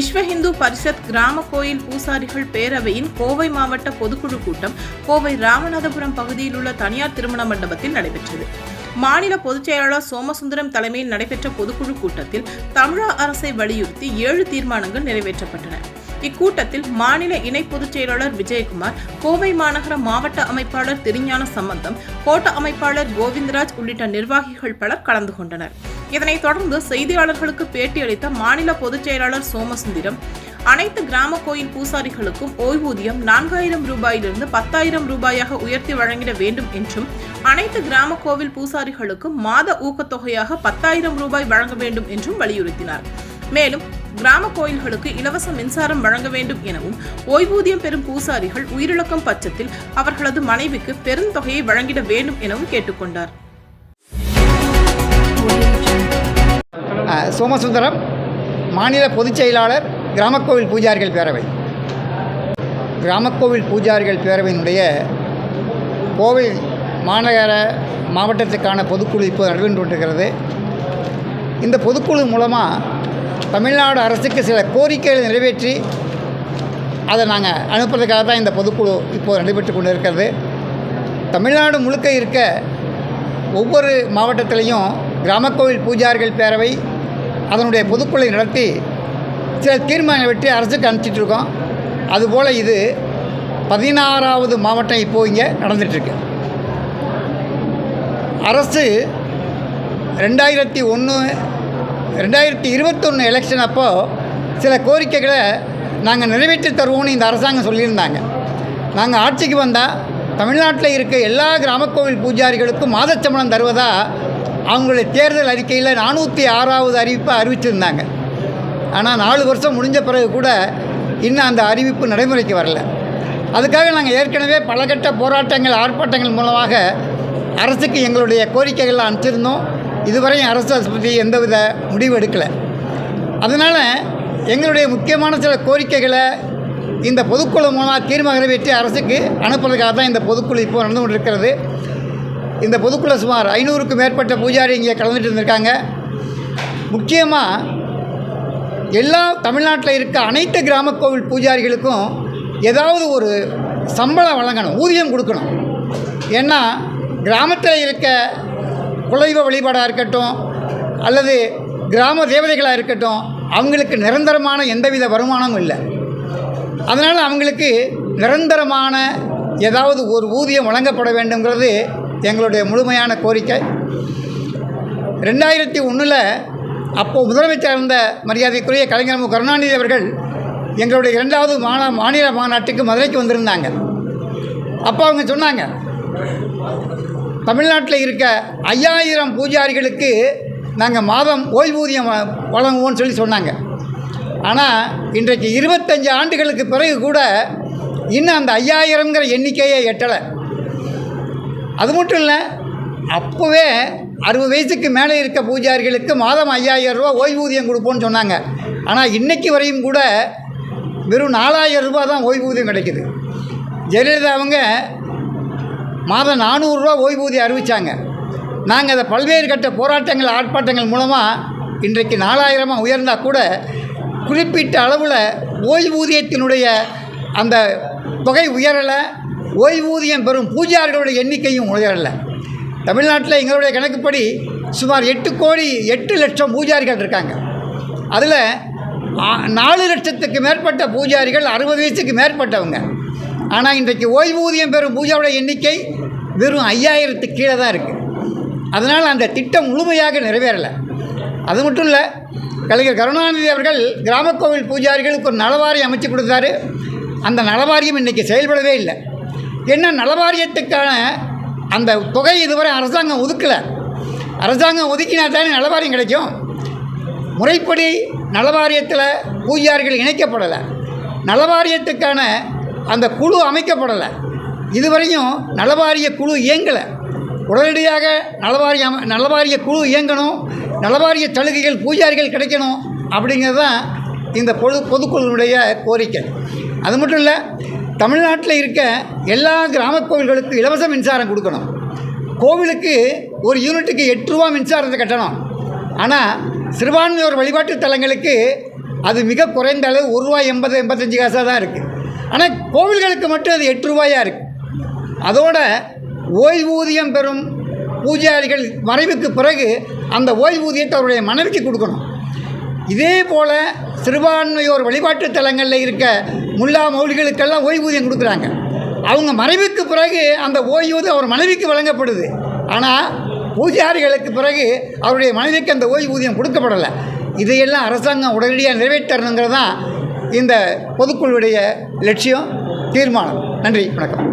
விஸ்வ ஹிந்து பரிஷத் கிராம கோயில் பூசாரிகள் பேரவையின் கோவை மாவட்ட பொதுக்குழு கூட்டம் கோவை ராமநாதபுரம் பகுதியில் உள்ள தனியார் திருமண மண்டபத்தில் நடைபெற்றது. மாநில பொதுச் செயலாளர் சோமசுந்தரம் தலைமையில் நடைபெற்ற பொதுக்குழு கூட்டத்தில் தமிழக அரசை வலியுறுத்தி ஏழு தீர்மானங்கள் நிறைவேற்றப்பட்டன. இக்கூட்டத்தில் மாநில இணை பொதுச் செயலாளர் விஜயகுமார் கோவை மாநகர மாவட்ட அமைப்பாளர் திருஞான சம்பந்தம் கோட்ட அமைப்பாளர் கோவிந்தராஜ் உள்ளிட்ட நிர்வாகிகள் பலர் கலந்து கொண்டனர். இதனைத் தொடர்ந்து செய்தியாளர்களுக்கு பேட்டியளித்த மாநில பொதுச் செயலாளர் சோமசுந்தரம் அனைத்து கிராம கோயில் பூசாரிகளுக்கும் ஓய்வூதியம் நான்காயிரம் ரூபாயிலிருந்து பத்தாயிரம் ரூபாயாக உயர்த்தி வழங்கிட வேண்டும் என்றும் அனைத்து கிராம கோவில் பூசாரிகளுக்கும் மாத ஊக்கத்தொகையாக பத்தாயிரம் ரூபாய் வழங்க வேண்டும் என்றும் வலியுறுத்தினார். மேலும் கிராம கோயில்களுக்கு இலவச மின்சாரம் வழங்க வேண்டும் எனவும் ஓய்வூதியம் பெறும் பூசாரிகள் உயிரிழக்கும் பட்சத்தில் அவர்களது மனைவிக்கு பெருந்தொகையை வழங்கிட வேண்டும் எனவும் கேட்டுக்கொண்டார். சோமசுந்தரம் மாநில பொதுச் செயலாளர் கிராமக்கோவில் பூஜாரிகள் பேரவை. கிராமக்கோவில் பூஜாரிகள் பேரவையினுடைய கோவை மாநகர மாவட்டத்துக்கான பொதுக்குழு இப்போது நடைபெற்று கொண்டிருக்கிறது. இந்த பொதுக்குழு மூலமாக தமிழ்நாடு அரசுக்கு சில கோரிக்கைகளை நிறைவேற்றி அதை நாங்கள் அனுப்புறதுக்காக தான் இந்த பொதுக்குழு இப்போது நடைபெற்று கொண்டு இருக்கிறது தமிழ்நாடு முழுக்க இருக்க ஒவ்வொரு மாவட்டத்திலையும் கிராமக்கோவில் பூஜாரிகள் பேரவை அதனுடைய பொதுக்குழை நடத்தி சில தீர்மானங்களை வெற்றி அரசுக்கு அனுப்பிச்சிட்டு இருக்கோம் அதுபோல் இது பதினாறாவது மாவட்டம் இப்போது இங்கே நடந்துகிட்ருக்கு அரசு ரெண்டாயிரத்தி ஒன்று ரெண்டாயிரத்தி இருபத்தொன்று எலெக்ஷன் அப்போது சில கோரிக்கைகளை நாங்கள் நிறைவேற்றி தருவோம்னு இந்த அரசாங்கம் சொல்லியிருந்தாங்க. நாங்கள் ஆட்சிக்கு வந்தால் தமிழ்நாட்டில் இருக்க எல்லா கிராமக்கோவில் பூஜாரிகளுக்கும் மாதச்சம்பளம் தருவதாக அவங்களுடைய தேர்தல் அறிக்கையில் நானூற்றி ஆறாவது அறிவிப்பை அறிவிச்சிருந்தாங்க. ஆனால் நாலு வருஷம் முடிஞ்ச பிறகு கூட இன்னும் அந்த அறிவிப்பு நடைமுறைக்கு வரல. அதுக்காக நாங்கள் ஏற்கனவே பலகட்ட போராட்டங்கள் ஆர்ப்பாட்டங்கள் மூலமாக அரசுக்கு எங்களுடைய கோரிக்கைகள்லாம் அனுப்பிச்சிருந்தோம். இதுவரையும் அரசு அதை பற்றி எந்தவித முடிவு எடுக்கலை. அதனால் எங்களுடைய முக்கியமான சில கோரிக்கைகளை இந்த பொதுக்குழு மூலமாக தீர்மானம் நிறைவேற்றி அரசுக்கு அனுப்புறதுக்காக தான் இந்த பொதுக்குழு இப்போ நடந்து கொண்டிருக்கிறது. இந்த பொதுக்குழு சுமார் ஐநூறுக்கும் மேற்பட்ட பூஜாரி இங்கே கலந்துட்டு இருந்திருக்காங்க. முக்கியமாக எல்லா தமிழ்நாட்டில் இருக்க அனைத்து கிராம கோவில் பூஜாரிகளுக்கும் ஏதாவது ஒரு சம்பளம் வழங்கணும் ஊதியம் கொடுக்கணும். ஏன்னா கிராமத்தில் இருக்க குலதெய்வ வழிபாடாக இருக்கட்டும் அல்லது கிராம தேவதைகளாக இருக்கட்டும் அவங்களுக்கு நிரந்தரமான எந்தவித வருமானமும் இல்லை. அதனால் அவங்களுக்கு நிரந்தரமான ஏதாவது ஒரு ஊதியம் வழங்கப்பட வேண்டுங்கிறது எங்களுடைய முழுமையான கோரிக்கை. ரெண்டாயிரத்தி ஒன்றில் அப்போது முதலமைச்சர் இருந்த மரியாதைக்குரிய கலைஞர் மு. கருணாநிதி அவர்கள் எங்களுடைய இரண்டாவது மாநா மாநில மாநாட்டுக்கு மதுரைக்கு வந்திருந்தாங்க. அப்போ அவங்க சொன்னாங்க தமிழ்நாட்டில் இருக்க ஐயாயிரம் பூஜாரிகளுக்கு நாங்கள் மாதம் ஓய்வூதியம் வ- வழங்குவோம்னு சொல்லி சொன்னாங்க. ஆனால் இன்றைக்கு இருபத்தஞ்சு ஆண்டுகளுக்கு பிறகு கூட இன்னும் அந்த ஐயாயிரங்கிற எண்ணிக்கையை எட்டலை. அது மட்டும் இல்லை அப்போவே அறுபது வயசுக்கு மேலே இருக்க பூஜாரிகளுக்கு மாதம் ஐயாயிரம் ரூபா ஓய்வூதியம் கொடுப்போன்னு சொன்னாங்க. ஆனால் இன்றைக்கு வரையும் கூட வெறும் நாலாயிரம் ரூபா தான் ஓய்வூதியம் கிடைக்குது. ஜெயலலிதா அவங்க மாதம் நானூறுரூவா ஓய்வூதியம் அறிவித்தாங்க நாங்கள் அதை பல்வேறு கட்ட போராட்டங்கள் ஆர்ப்பாட்டங்கள் மூலமாக இன்றைக்கு நாலாயிரமாக உயர்ந்தால் கூட குறிப்பிட்ட அளவில் ஓய்வூதியத்தினுடைய அந்த தொகை உயரலை ஓய்வூதியம் பெறும் பூஜாரிகளுடைய எண்ணிக்கையும் உயரலை. தமிழ்நாட்டில் எங்களுடைய கணக்குப்படி சுமார் எட்டு கோடி எட்டு லட்சம் பூஜாரிகள் இருக்காங்க. அதில் நாலு லட்சத்துக்கு மேற்பட்ட பூஜாரிகள் அறுபது வயசுக்கு மேற்பட்டவங்க. ஆனால் இன்றைக்கு ஓய்வூதியம் பெறும் பூஜாவோட எண்ணிக்கை வெறும் ஐயாயிரத்துக்கு கீழே தான் இருக்குது அதனால் அந்த திட்டம் முழுமையாக நிறைவேறலை. அது மட்டும் இல்லை கலைஞர் கருணாநிதி அவர்கள் கிராம கோவில் பூஜாரிகளுக்கு ஒரு நலவாரியம் அமைச்சு கொடுத்தாரு. அந்த நலவாரியம் இன்றைக்கி செயல்படவே இல்லை. என்ன நலவாரியத்துக்கான அந்த தொகை இதுவரை அரசாங்கம் ஒதுக்கலை. அரசாங்கம் ஒதுக்கினா தானே நலவாரியம் கிடைக்கும். முறைப்படி நலவாரியத்தில் பூஜாரிகள் இணைக்கப்படலை. நலவாரியத்துக்கான அந்த குழு அமைக்கப்படலை. இதுவரையும் நலவாரிய குழு இயங்கலை. உடனடியாக நலவாரிய நலவாரிய குழு இயங்கணும். நலவாரிய சலுகைகள் பூஜாரிகள் கிடைக்கணும் அப்படிங்கிறது தான் இந்த பொது பொதுக்குழுவினுடைய கோரிக்கை. அது மட்டும் இல்லை தமிழ்நாட்டில் இருக்க எல்லா கிராம கோவில்களுக்கும் இலவச மின்சாரம் கொடுக்கணும். கோவிலுக்கு ஒரு யூனிட்டுக்கு எட்டு ரூபா மின்சாரத்தை கட்டணும். ஆனால் சிறுபான்மையோர் வழிபாட்டு தலங்களுக்கு அது மிக குறைந்த அளவு ஒரு ரூபாய் எண்பது எண்பத்தஞ்சு காசாக தான் இருக்குது ஆனால் கோவில்களுக்கு மட்டும் அது எட்டு ரூபாயாக இருக்குது அதோட ஓய்வூதியம் பெறும் பூஜாரிகள் மறைவுக்கு பிறகு அந்த ஓய்வூதியத்தை அவருடைய மனைவிக்கு கொடுக்கணும். இதே போல் சிறுபான்மையோர் வழிபாட்டு தலங்களில் இருக்க முல்லா மௌலிகளுக்கெல்லாம் ஓய்வூதியம் கொடுக்குறாங்க. அவங்க மறைவுக்கு பிறகு அந்த ஓய்வூதியம் அவர் மனைவிக்கு வழங்கப்படுது. ஆனால் பூஜாரிகளுக்கு பிறகு அவருடைய மனைவிக்கு அந்த ஓய்வூதியம் கொடுக்கப்படலை. இதையெல்லாம் அரசாங்கம் உடனடியாக நிறைவேற்றணுங்கிறது தான் இந்த பொதுக்குழுவுடைய லட்சியம் தீர்மானம். நன்றி வணக்கம்.